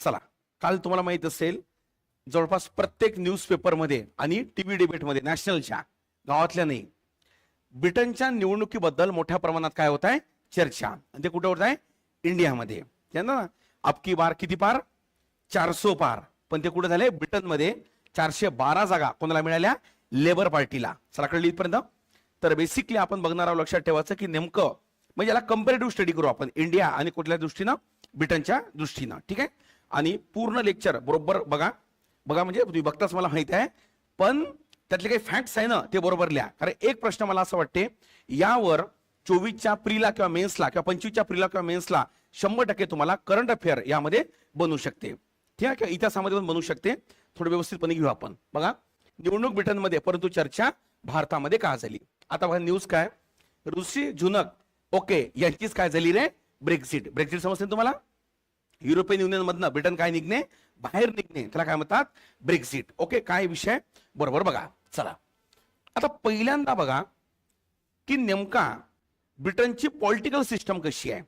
चला काल तुम्हाला माहीत असेल जवळपास प्रत्येक न्यूजपेपरमध्ये आणि टीव्ही डिबेटमध्ये नॅशनलच्या गावातल्या नाही ब्रिटनच्या निवडणुकीबद्दल मोठ्या प्रमाणात काय होत आहे? चर्चा. आणि ते कुठे होत आहे? इंडियामध्ये. ना अबकी बार किती पार? चारसो पार. पण ते कुठे झाले? ब्रिटनमध्ये चारशे बारा जागा कोणाला मिळाल्या? लेबर पार्टीला. चला कळली इथपर्यंत? तर बेसिकली आपण बघणार आहोत लक्षात ठेवायचं की नेमकं म्हणजे याला कम्पेरेटिव्ह स्टडी करू आपण. इंडिया आणि कुठल्या दृष्टीनं? ब्रिटनच्या दृष्टीनं. ठीक आहे? आणि पूर्ण लेक्चर बरोबर बघा. बघा म्हणजे तुम्ही बघताच मला माहिती आहे. पण त्यातले काही फॅक्ट्स आहे ना ते बरोबर लिहा. कारण एक प्रश्न मला असं वाटते यावर चोवीसच्या प्रीला किंवा मेन्सला किंवा पंचवीसच्या प्रीला किंवा मेन्सला शंभर टक्के तुम्हाला करंट अफेअर यामध्ये बनू शकते. ठीक आहे? किंवा इतिहासामध्ये पण बनू शकते. थोडं व्यवस्थितपणे घेऊ आपण. बघा. निवडणूक ब्रिटनमध्ये परंतु चर्चा भारतामध्ये का झाली? आता बघा न्यूज काय? ऋषी झुनक. ओके यांचीच काय झाली रे? ब्रेक्झिट. ब्रेक्झिट समजते तुम्हाला? युरोपियन युनियन मधनं ब्रिटन काय निघणे बाहेर निघणे त्याला काय म्हणतात? ब्रेक्झिट ओके काय विषय? बरोबर बघा. चला. आता पहिल्यांदा बघा की नेमका ब्रिटनची पॉलिटिकल सिस्टम कशी आहे.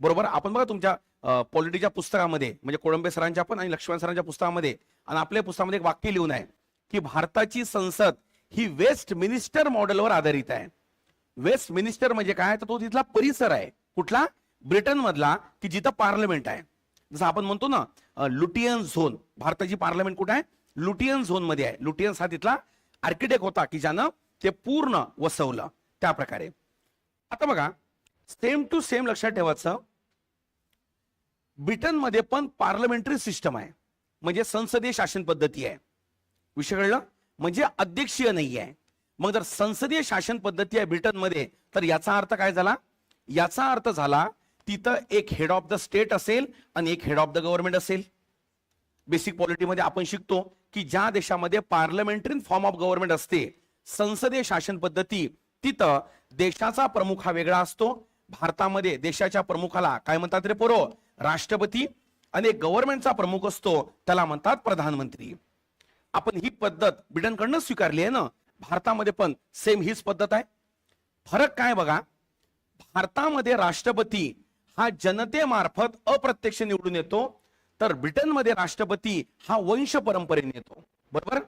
बरोबर? आपण बघा तुमच्या पॉलिटिकच्या पुस्तकामध्ये म्हणजे कोळंबे सरांच्या पण आणि लक्ष्मण सरांच्या पुस्तकामध्ये आणि आपल्या पुस्तकामध्ये एक वाक्य लिहून आहे की भारताची संसद ही वेस्ट मिनिस्टर मॉडेलवर आधारित आहे. वेस्ट मिनिस्टर म्हणजे काय? तर तो तिथला परिसर आहे. कुठला? ब्रिटन मधला की जिथं पार्लमेंट आहे. जसं आपण म्हणतो ना लुटियन झोन भारताची पार्लमेंट कुठे आहे? लुटियन झोनमध्ये आहे. लुटियन्स हा तिथला आर्किटेक्ट होता की ज्यानं ते पूर्ण वसवलं त्या प्रकारे आता बघा सेम टू सेम लक्षात ठेवायचं. ब्रिटनमध्ये पण पार्लमेंटरी सिस्टम आहे. म्हणजे संसदीय शासन पद्धती आहे. विषय कळलं? म्हणजे अध्यक्षीय नाही आहे मग जर संसदीय शासन पद्धती आहे ब्रिटनमध्ये तर याचा अर्थ काय झाला? याचा अर्थ झाला तिथं एक हेड ऑफ द स्टेट असेल आणि एक हेड ऑफ द गव्हर्नमेंट असेल. बेसिक पॉलिटीमध्ये आपण शिकतो की ज्या देशामध्ये पार्लमेंटरी फॉर्म ऑफ गव्हर्नमेंट असते संसदीय शासन पद्धती तिथं देशाचा प्रमुख हा वेगळा असतो. भारतामध्ये देशाच्या प्रमुखाला काय म्हणतात रे पोरो? राष्ट्रपती आणि गव्हर्नमेंटचा प्रमुख असतो त्याला म्हणतात प्रधानमंत्री. आपण ही पद्धत ब्रिटनकडनं स्वीकारली आहे ना? भारतामध्ये पण सेम हीच पद्धत आहे. फरक काय बघा? भारतामध्ये राष्ट्रपती हा जनतेमार्फत अप्रत्यक्ष निवडून येतो. तर ब्रिटनमध्ये राष्ट्रपती हा वंश परंपरेने येतो. बरोबर?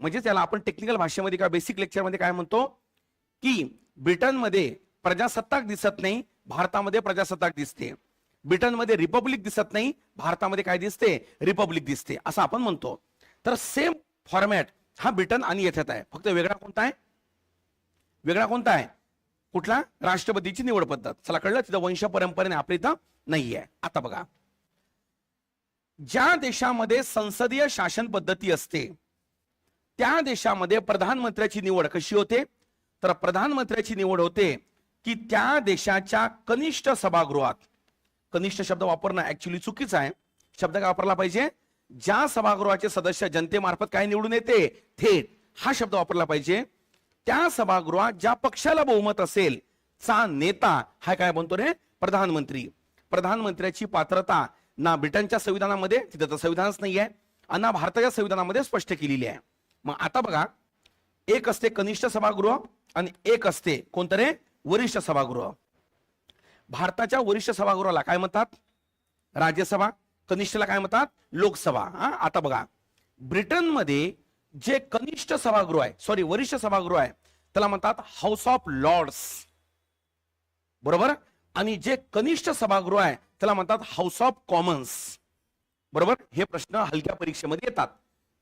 म्हणजे त्याला आपण टेक्निकल भाषेमध्ये किंवा बेसिक लेक्चरमध्ये काय म्हणतो? की ब्रिटनमध्ये प्रजासत्ताक दिसत नाही भारतामध्ये प्रजासत्ताक दिसते. ब्रिटनमध्ये रिपब्लिक दिसत नाही भारतामध्ये काय दिसते? रिपब्लिक दिसते. असं आपण म्हणतो. तर सेम फॉर्मॅट हा ब्रिटन आणि येथेच आहे. फक्त वेगळा कोणता आहे? वेगळा कोणता आहे? कुठला? राष्ट्रपतीची निवड पद्धत. चला कळलं? तिथं वंश परंपरेने आपली इथं नाहीये. आता बघा. ज्या देशामध्ये संसदीय शासन पद्धती असते त्या देशामध्ये प्रधानमंत्र्याची निवड कशी होते? तर प्रधानमंत्र्याची निवड होते की त्या देशाच्या कनिष्ठ सभागृहात. कनिष्ठ शब्द वापरणं ऍक्च्युली चुकीचं आहे. शब्द काय वापरला पाहिजे? ज्या सभागृहाचे सदस्य जनतेमार्फत काय निवडून येते? थेट. हा शब्द वापरला पाहिजे. त्या सभागृहात ज्या पक्षाला बहुमत असेल चा नेता हा काय बनतो रे? प्रधानमंत्री. प्रधानमंत्र्याची पात्रता ना ब्रिटनच्या संविधानामध्ये तिथं तर संविधानच नाही आहे आणि ना भारताच्या संविधानामध्ये स्पष्ट केलेली आहे. मग आता बघा एक असते कनिष्ठ सभागृह आणि एक असते कोणतं रे? वरिष्ठ सभागृह. भारताच्या वरिष्ठ सभागृहाला काय म्हणतात? राज्यसभा कनिष्ठला काय म्हणतात? लोकसभा. हा आता बघा. ब्रिटनमध्ये जे कनिष्ठ सभागृह आहे सॉरी वरिष्ठ सभागृह आहे त्याला म्हणतात हाऊस ऑफ लॉर्ड्स बरोबर? आणि जे कनिष्ठ सभागृह आहे त्याला म्हणतात हाऊस ऑफ कॉमन्स बरोबर? हे प्रश्न हलक्या परीक्षेमध्ये येतात.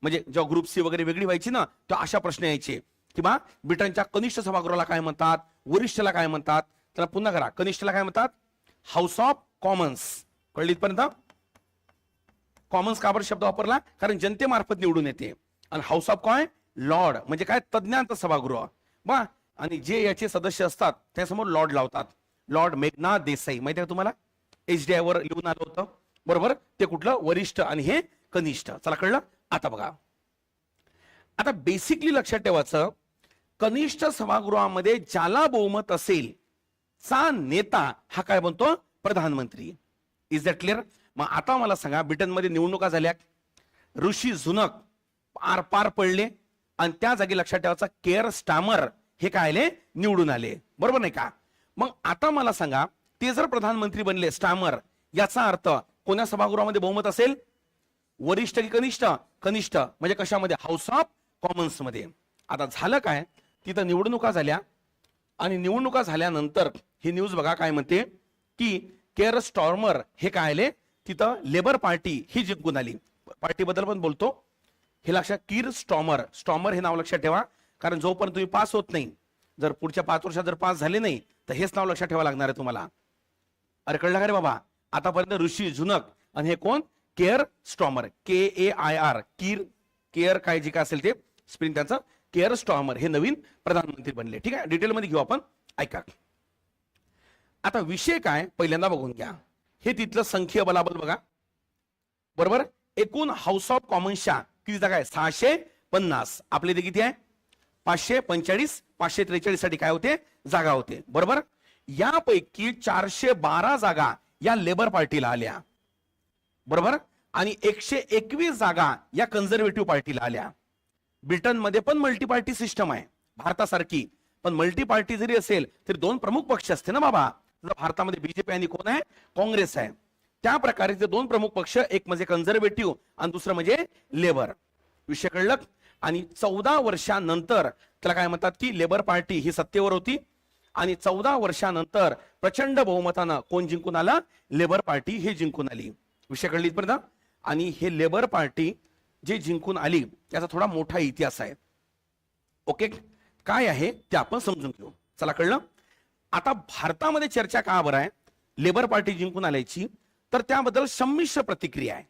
म्हणजे जेव्हा ग्रुप सी वगैरे वेगळी व्हायची ना तेव्हा अशा प्रश्न यायचे. किंवा ब्रिटनच्या कनिष्ठ सभागृहाला काय म्हणतात? वरिष्ठला काय म्हणतात? त्याला पुन्हा करा. कनिष्ठला काय म्हणतात? हाऊस ऑफ कॉमन्स कळली इथपर्यंत कॉमन्स का बरं शब्द वापरला? कारण जनतेमार्फत निवडून येते. आणि हाऊस ऑफ काय लॉर्ड म्हणजे काय? तज्ञांचा सभागृह. बा आणि जे याचे सदस्य असतात त्यासमोर लॉर्ड लावतात. लॉर्ड मेघना देसाई माहिती आहे तुम्हाला? एच डी आय वर लिहून आलं होतं. बरोबर? ते कुठलं? वरिष्ठ आणि हे कनिष्ठ. चला कळलं? आता बघा. आता बेसिकली लक्षात ठेवायचं कनिष्ठ सभागृहामध्ये ज्याला बहुमत असेल चा नेता हा काय बनतो? प्रधानमंत्री. इज दॅट क्लिअर मग आता मला सांगा ब्रिटनमध्ये निवडणुका झाल्या. ऋषी झुनक पार पार पडले आणि त्या जागी लक्षात ठेवायचा केअर स्टामर हे काय आले? निवडून आले. बरोबर नाही का? मग आता मला सांगा ते जर प्रधानमंत्री बनले स्टामर याचा अर्थ कोण्या सभागृहामध्ये बहुमत असेल? वरिष्ठ की कनिष्ठ? कनिष्ठ. म्हणजे कशामध्ये? हाऊस ऑफ कॉमन्समध्ये. आता झालं काय? तिथं निवडणुका झाल्या आणि निवडणुका झाल्यानंतर ही न्यूज बघा काय म्हणते की केअर स्टॉर्मर हे काय आले? तिथं लेबर पार्टी ही जिंकून आली. पार्टीबद्दल पण बोलतो. हे लक्षात कीर स्टॉमर. स्टॉमर हे नाव लक्षात ठेवा. कारण जोपर्यंत तुम्ही पास होत नाही जर पुढच्या पाच वर्षात जर पास झाले नाही तर हेच नाव लक्षात ठेवा लागणार आहे तुम्हाला. अरे कळलं का रे बाबा? आतापर्यंत ऋषी झुनक आणि हे कोण? Keir Starmer. K E I R Keir Keir काय जे काय असेल ते स्प्रिंग त्यांचं केअर स्टॉमर. हे नवीन प्रधानमंत्री बनले. ठीक आहे? डिटेलमध्ये घेऊ आपण. ऐका. आता विषय काय? पहिल्यांदा बघून घ्या. हे तिथलं संख्य बलाबल बघा. बरोबर? एकूण हाऊस ऑफ कॉमन्सच्या किती जागा आहे सहाशे पन्नास. आपले इथे किती आहे? पाचशे पंचेचाळीस पाचशे त्रेचाळीससाठी काय होते? जागा होते. बरोबर? यापैकी चारशे बारा जागा या लेबर पार्टीला आल्या. बरोबर? आणि एकशे एकवीस जागा या कन्झर्वेटिव्ह पार्टीला आल्या. ब्रिटनमध्ये पण मल्टी पार्टी सिस्टम आहे. भारतासारखी. पण मल्टी पार्टी जरी असेल तरी दोन प्रमुख पक्ष असते ना बाबा? भारतामध्ये बीजेपी आणि कोण आहे? काँग्रेस आहे. त्या प्रकारचे दोन प्रमुख पक्ष एक म्हणजे कन्झर्वेटिव्ह आणि दुसरं म्हणजे लेबर विषय कळलं? आणि चौदा वर्षानंतर त्याला काय म्हणतात की लेबर पार्टी ही सत्तेवर होती. आणि चौदा वर्षानंतर प्रचंड बहुमतानं कोण जिंकून आला? लेबर पार्टी हे जिंकून आली. विषय कळली इथपर्यंत आणि हे लेबर पार्टी जे जिंकून आली त्याचा थोडा मोठा इतिहास आहे. ओके? काय आहे? ते आपण समजून घेऊ. चला कळलं? आता भारतामध्ये चर्चा का बरं आहे? लेबर पार्टी जिंकून आल्याची तर त्याबद्दल संमिश्र प्रतिक्रिया आहे.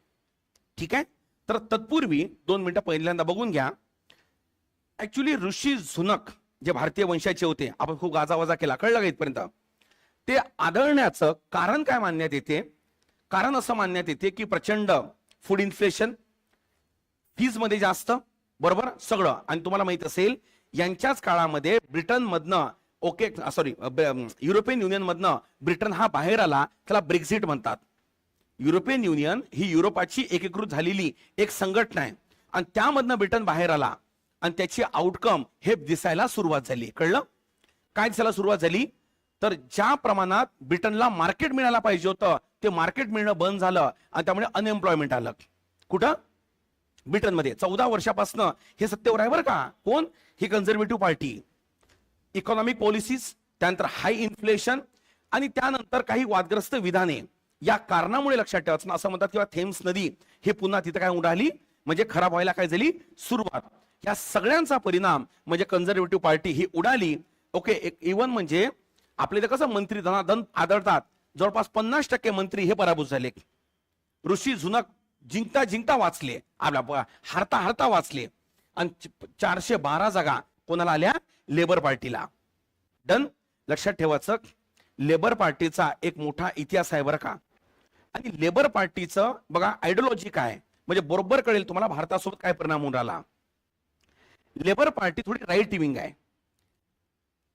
ठीक आहे? तर तत्पूर्वी दोन मिनिटं पहिल्यांदा बघून घ्या. ऍक्च्युली ऋषी झुनक जे भारतीय वंशाचे होते आपण खूप गाजावाजा केला कळलं का इथपर्यंत? ते आदळण्याचं कारण काय मानण्यात येते? कारण असं मानण्यात येते की प्रचंड फूड इन्फ्लेशन फीजमध्ये जास्त बरोबर? सगळं. आणि तुम्हाला माहीत असेल यांच्याच काळामध्ये ब्रिटनमधनं ओके सॉरी युरोपियन युनियन मधनं ब्रिटन हा बाहेर आला त्याला ब्रेक्झिट म्हणतात. युरोपियन युनियन ही युरोपाची एकीकृत झालेली एक संघटना आहे. आणि त्यामधनं ब्रिटन बाहेर आला आणि त्याची आउटकम हे दिसायला सुरुवात झाली. कळलं? काय दिसायला सुरुवात झाली? तर ज्या प्रमाणात ब्रिटनला मार्केट मिळायला पाहिजे होतं ते मार्केट मिळणं बंद झालं आणि त्यामुळे अनएम्प्लॉयमेंट आलं. कुठं? ब्रिटनमध्ये. चौदा वर्षापासनं हे सत्तेवर आहे बरं का. कोण? ही कन्झर्वेटिव्ह पार्टी इकॉनॉमिक पॉलिसीज त्यानंतर हाय इन्फ्लेशन आणि त्यानंतर काही वादग्रस्त विधाने. या कारणामुळे लक्षात ठेवायचं असं म्हणतात किंवा थेम्स नदी हे पुन्हा तिथं काय उडाली म्हणजे खराब व्हायला काय झाली? सुरुवात. या सगळ्यांचा परिणाम म्हणजे कन्झर्वेटिव्ह पार्टी ही उडाली. ओके एक इवन म्हणजे आपले इथं कसं मंत्री धनाधन आदळतात? जवळपास पन्नास टक्के मंत्री हे पराभूत झाले. ऋषी झुनक जिंकता जिंकता वाचले. आपल्या हारता हारता वाचले. आणि चारशे बारा जागा कोणाला आल्या? लेबर पार्टीला. डन लक्षात ठेवायचं. लेबर पार्टीचा एक मोठा इतिहास आहे बरं का. आणि लेबर पार्टीचं बघा आयडिओलॉजी काय? म्हणजे बरोबर कळेल तुम्हाला भारतासोबत काय परिणाम होऊन राहिला. लेबर पार्टी थोडी राईट विंग आहे.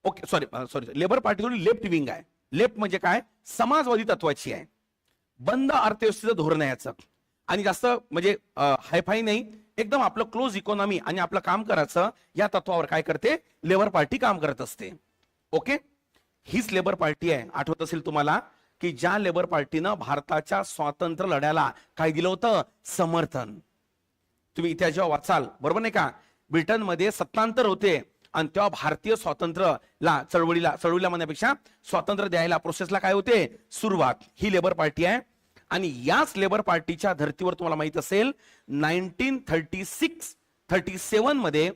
Okay sorry sorry Labour Party थोडी लेफ्ट विंग आहे. लेफ्ट म्हणजे काय? समाजवादी तत्वाची आहे. बंद अर्थव्यवस्थेचं धोरण आहे याचं. आणि जास्त म्हणजे हायफाय नाही एकदम आपलं क्लोज इकॉनॉमी आणि आपलं काम करायचं या तत्वावर काय करते? लेबर पार्टी काम करत असते. ओके हीच लेबर पार्टी आहे. आठवत असेल तुम्हाला? की ज्या लेबर पार्टीनं भारताच्या स्वातंत्र्य लढ्याला काय दिलं होतं? समर्थन. तुम्ही इतिहास जेव्हा वाचाल बरोबर नाही का? ब्रिटनमध्ये सत्तांतर होते आणि तेव्हा भारतीय स्वातंत्र्यला चळवळीला चळवळीला म्हणण्यापेक्षा स्वातंत्र्य द्यायला प्रोसेसला काय होते? सुरुवात. ही लेबर पार्टी आहे. आणि याच लेबर पार्टीच्या धर्तीवर तुम्हाला माहीत असेल नाईन्टीन थर्टी सिक्स थर्टी सेवनमध्ये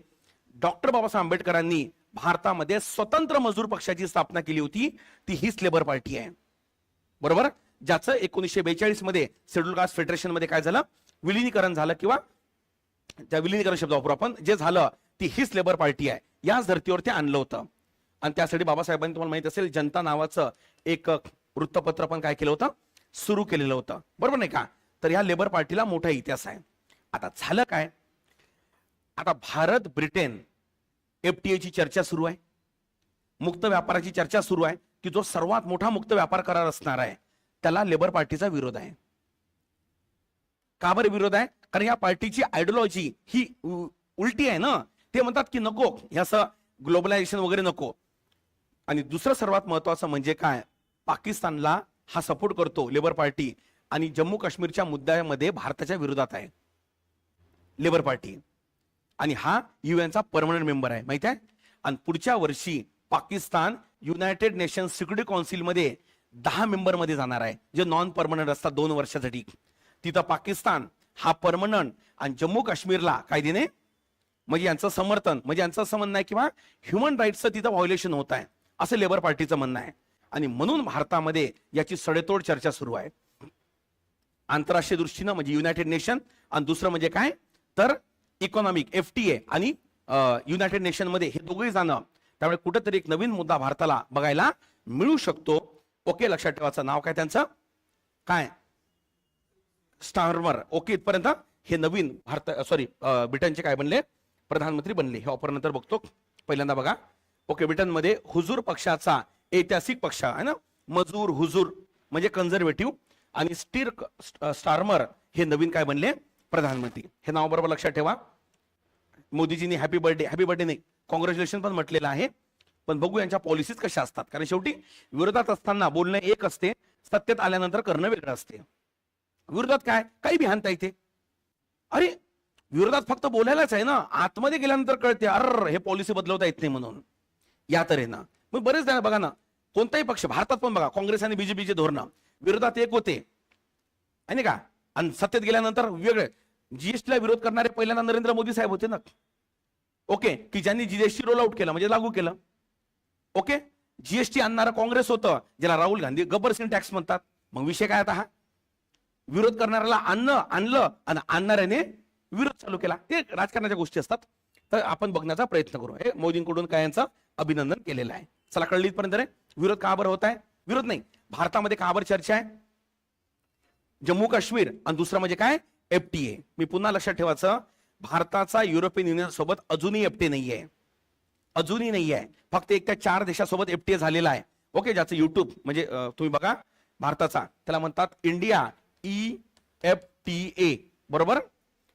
डॉक्टर बाबासाहेब आंबेडकरांनी भारतामध्ये स्वतंत्र मजूर पक्षाची स्थापना केली होती. ती हीच लेबर पार्टी आहे. बरोबर? ज्याचं एकोणीसशे बेचाळीसमध्ये शेड्यूल कास्ट फेडरेशनमध्ये काय झालं? विलिनीकरण झालं किंवा त्या विलिनीकरण शब्द वापरू आपण. जे झालं ती हीच लेबर पार्टी आहे. याच धर्तीवर ते आणलं होतं. आणि त्यासाठी बाबासाहेबांनी तुम्हाला माहीत असेल जनता नावाचं एक वृत्तपत्र पण काय केलं होतं? सुरू केलेलं होतं. बरोबर नाही का? तर ह्या लेबर पार्टीला मोठा इतिहास आहे. आता झालं काय? आता भारत ब्रिटन एफटीए ची चर्चा सुरू आहे. मुक्त व्यापाराची चर्चा सुरू आहे की जो सर्वात मोठा मुक्त व्यापार करार असणार आहे त्याला लेबर पार्टीचा विरोध आहे. का बरं विरोध आहे? कारण या पार्टीची आयडिओलॉजी ही उलटी आहे ना? ते म्हणतात की नको हे असं ग्लोबलायझेशन वगैरे नको. आणि दुसरं सर्वात महत्वाचं म्हणजे काय? पाकिस्तानला हा सपोर्ट करतो लेबर पार्टी आणि जम्मू काश्मीरच्या मुद्द्यामध्ये भारताच्या विरोधात आहे. Labour Party. आणि हा युएनचा परमनंट मेंबर आहे. माहीत आहे? आणि पुढच्या वर्षी पाकिस्तान युनायटेड नेशन सिक्युरिटी काउन्सिलमध्ये दहा मेंबरमध्ये जाणार आहे जे नॉन परमनंट असतात दोन वर्षासाठी. तिथं पाकिस्तान हा परमनंट आणि जम्मू काश्मीरला कायद्याने म्हणजे यांचं समर्थन म्हणजे यांचं असं म्हणणं आहे किंवा ह्युमन राईट्सचं तिथं व्हायोलेशन होत आहे असं लेबर पार्टीचं म्हणणं आहे. आणि म्हणून भारतामध्ये याची सडेतोड चर्चा सुरू आहे. आंतरराष्ट्रीय दृष्टीनं म्हणजे युनायटेड नेशन आणि दुसरं म्हणजे काय? तर इकॉनॉमिक एफ टी ए आणि युनायटेड नेशनमध्ये हे दोघे जाणं त्यामुळे कुठेतरी एक नवीन मुद्दा भारताला बघायला मिळू शकतो. ओके लक्षात ठेवायचं नाव काय त्यांचं? काय? स्टारमर ओके इथपर्यंत हे नवीन भारत सॉरी ब्रिटनचे काय बनले? प्रधानमंत्री बनले. हे ऑफर नंतर बघतो. पहिल्यांदा बघा. ओके ब्रिटनमध्ये हुजूर पक्षाचा ऐतिहासिक पक्ष आहे ना? मजूर हुजूर म्हणजे कन्झर्वेटिव्ह आणि स्टीर स्टारमर हे नवीन काय बनले? प्रधानमंत्री. हे नाव बरोबर लक्षात ठेवा. मोदीजींनी हॅपी बर्थडे हॅपी बर्थडे नाही कॉंग्रॅच्युलेशन पण म्हटलेलं आहे. पण बघू यांच्या पॉलिसीज कशा असतात. कारण शेवटी विरोधात असताना बोलणं एक असते सत्तेत आल्यानंतर करणं वेगळं असते. विरोधात काय? काही बिहानता येते. अरे विरोधात फक्त बोलायलाच आहे ना. आतमध्ये गेल्यानंतर कळते अर हे पॉलिसी बदलवता येत नाही म्हणून. या तऱ्हेनं. मग बरेच जण बघा ना कोणताही पक्ष भारतात पण बघा काँग्रेस आणि बीजेपीचे धोरणं. विरोधात एक होते. आणि नाही का? आणि सत्तेत गेल्यानंतर वेगळे. जीएसटीला विरोध करणारे पहिल्यांदा नरेंद्र मोदी साहेब होते ना. ओके की ज्यांनी जीएसटी रोल आउट केलं म्हणजे लागू केलं. ओके जीएसटी आणणारं काँग्रेस होतं ज्याला राहुल गांधी गब्बर सिंग टॅक्स म्हणतात. मग विषय काय आता हा? विरोध करणाऱ्याला आणणं आणलं आणि आणणाऱ्याने विरोध चालू केला. ते राजकारणाच्या गोष्टी असतात. तर आपण बघण्याचा प्रयत्न करू. हे मोदींकडून काय यांचं अभिनंदन केलेलं आहे. चला कळली इथपर्यंत रे. विरोध का बरं होत आहे विरोध नाही. भारतामध्ये का बरं चर्चा आहे? जम्मू काश्मीर आणि दुसरं म्हणजे काय? एफटीए मी पुन्हा लक्षात ठेवायचं भारताचा युरोपियन युनियन सोबत अजूनही एफटीए नाहीये. अजूनही नाही आहे फक्त एक त्या चार देशासोबत एफटीए झालेला आहे. ओके ज्याचं युट्यूब म्हणजे तुम्ही बघा भारताचा. त्याला म्हणतात India E F T A बरोबर?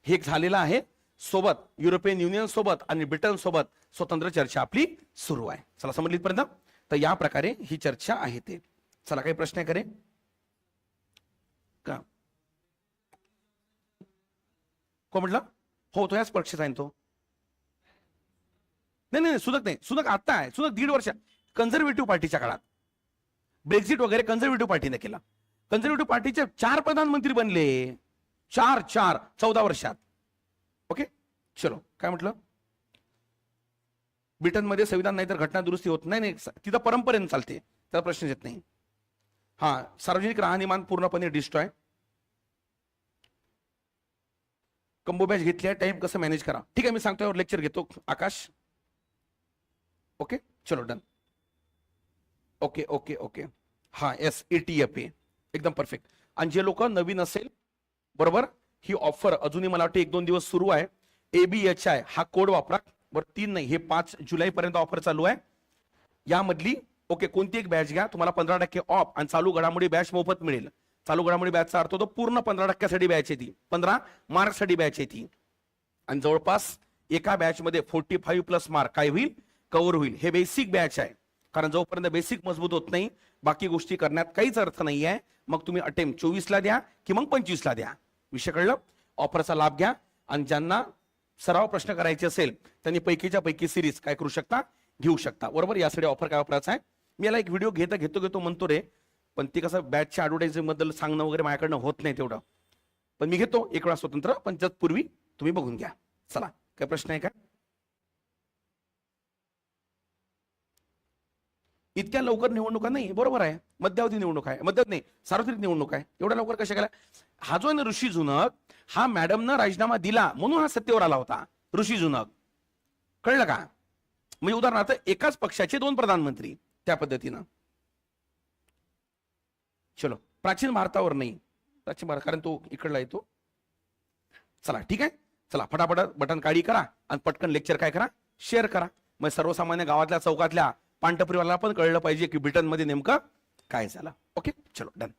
हे एक झालेलं आहे. सोबत युरोपियन युनियन सोबत आणि ब्रिटन सोबत स्वतंत्र चर्चा आपली सुरू आहे. चला समजलीपर्यंत तर या प्रकारे ही चर्चा आहे ते. चला काही प्रश्न आहे करे का को म्हटलं? हो तो याच पक्षात आहे तो नाही नाही नाही, सुनक नाही. सुनक आता आहे. सुनक दीड वर्ष. कन्झर्वेटिव्ह पार्टीच्या काळात. ब्रेक्झिट वगैरे कन्झर्वेटिव्ह पार्टीने केला. कन्झर्वेटिव्ह पार्टीचे चार प्रधानमंत्री बनले. चार चार चौदा वर्षात. ओके चलो काय म्हटलं? ब्रिटनमध्ये संविधान नाही तर घटना दुरुस्ती होत नाही नाही. तिथं परंपरेने चालते. त्याचा प्रश्न येत नाही. हा सार्वजनिक राहणीमान पूर्णपणे डिस्ट्रॉय. कंबो बॅच घेतली आहे टाइम कसं मॅनेज करा. ठीक आहे मी सांगतो लेक्चर घेतो. आकाश? ओके चलो डन ओके ओके ओके हा S A T F A एकदम परफेक्ट आणि जे लोक नवीन असेल बरोबर? ही ऑफर अजूनही मला वाटतं एक दोन दिवस सुरू आहे. ए बी एच आय हा कोड वापरा. बरं तीन नाही हे पाच जुलै पर्यंत ऑफर चालू आहे. यामधली ओके कोणती एक बॅच घ्या. तुम्हाला पंधरा टक्के ऑफ आणि चालू घडामोडी बॅच मोफत मिळेल. चालू घडामोडी बॅचचा अर्थ होतो पूर्ण पंधरा टक्क्यासाठी बॅच आहे ती पंधरा मार्कसाठी बॅच आहे ती आणि जवळपास एका बॅच मध्ये फोर्टी फाईव्ह प्लस मार्क काय होईल? कव्हर होईल. हे बेसिक बॅच आहे. कारण जोपर्यंत बेसिक मजबूत होत नाही बाकी गोष्टी करण्यात काहीच अर्थ नाही आहे मग तुम्ही अटेम्प्ट चोवीसला द्या की मग पंचवीसला द्या. विषय कळलं? ऑफरचा लाभ घ्या. आणि ज्यांना सराव प्रश्न करायचे असेल त्यांनी पैकीच्या पैकी सिरीज काय करू शकता? घेऊ शकता. बरोबर? यासाठी ऑफर काय वापरायचा आहे? मी याला एक व्हिडिओ घेता घेतो घेतो म्हणतो रे. पण ते कसं बॅचच्या ऍडव्हर्टायझिंगबद्दल सांगणं वगैरे माझ्याकडनं होत नाही तेवढं. पण मी घेतो एक वेळा स्वतंत्र पण पूर्वी तुम्ही बघून घ्या. चला काय प्रश्न आहे का? इतक्या लवकर निवडणुका नाही बरोबर आहे. मध्यावधी निवडणूक आहे. मध्यावधी नाही सार्वत्रिक निवडणूक आहे. एवढ्या लवकर कशा केल्या? हा जो आहे ना ऋषी जुनक हा मॅडमनं राजीनामा दिला म्हणून हा सत्तेवर आला होता ऋषी जुनक. कळलं का? म्हणजे उदाहरणार्थ एकाच पक्षाचे दोन प्रधानमंत्री त्या पद्धतीनं. चलो प्राचीन भारतावर नाही प्राचीन भारत कारण तो इकडला येतो. चला ठीक आहे? चला फटाफट बटन काढी करा आणि पटकन लेक्चर काय करा? शेअर करा. मग सर्वसामान्य गावातल्या चौकातल्या पांटपरीवाला पण कळलं पाहिजे की ब्रिटनमध्ये नेमकं काय झालं. ओके? चलो डन.